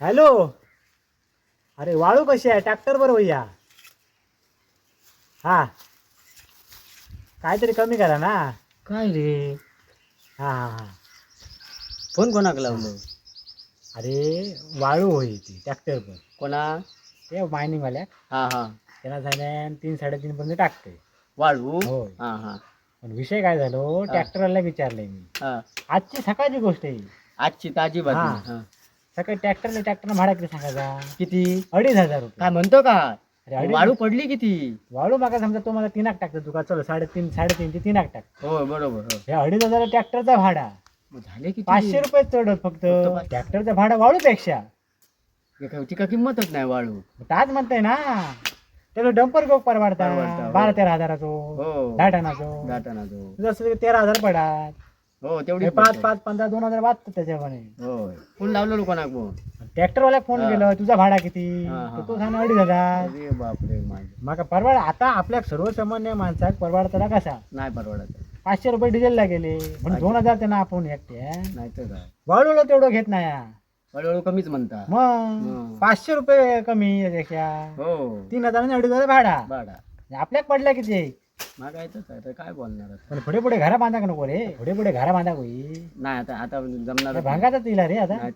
Hello. अरे वाळू कशी आहे? ट्रॅक्टर बरोबर या हा. काहीतरी कमी करा ना. काय रे? हा हा हा. फोन कोणाक लावलो? अरे वाळू होई ती ट्रॅक्टर पण कोणा? ते मायनिंग वाल्या. हा हा. त्यांना झाल्या तीन साडेतीन पर्यंत टाकते वाळू? होय. हा हा. पण विषय काय झालो? ट्रॅक्टरवाला विचारले मी. हा. आजची सकाळची गोष्ट आहे ही. आजची ताजी हा. बातमी हा. सकाळी ट्रॅक्टरने ट्रॅक्टर भाडा किती सांगायचा किती? अडीच हजार रुपये. काय म्हणतो का? अरे अडीच वाळू पडली किती? वाळू मागा समजा तो मला तीनाक टाकतो तुका चलो साडेतीन साडेतीन ते तीनाक टाक हो बरोबर हो. हे अडीच हजार ट्रॅक्टरचा भाडा. झाले किती? पाचशे रुपये चढ होत फक्त ट्रॅक्टरचा भाडा वाळूपेक्षा. एका- तिका किंमतच नाही वाळू? ताज म्हणताय ना. त्याचं डंपर गोक परवडता परवडता, हो. बारा तेरा हजाराचो हो. दहा टनाचो दाटाना तेरा हजार पडात हो तेवढी हे पाच पाच पंधरा दोन हजार वाचतात त्याच्यामध्ये होय. फोन लावलेलो कोणाक? मग ट्रॅक्टरवाला फोन. केलं तुझा भाडा किती? हा, हा, तर तो सांग अडीच हजार. अरे बापरे माझे मग परवड आता आपल्या सर्वसामान्य माणसाक परवडताना कसा? नाही परवडत. पाचशे रुपये डिझेलला गेले. पण दोन हजार त्यांना आपण एकटे नाही तर काय? वाळूला तेवढं घेत नाही हा. हळूहळू कमीच म्हणता. मग. पाचशे रुपये कमी याच्यापेक्षा. हो. तीन हजार आणि अडीच हजार भाडा. बाडा आपल्याक पडला किती? मागायचंच आहे तर काय बोलणार आता? पण पुढे पुढे घरा बांधा का नको रे. पुढे पुढे घरा बांधा होई. नाही आता आता जमणार भांगाचा तिला रे आता. नाही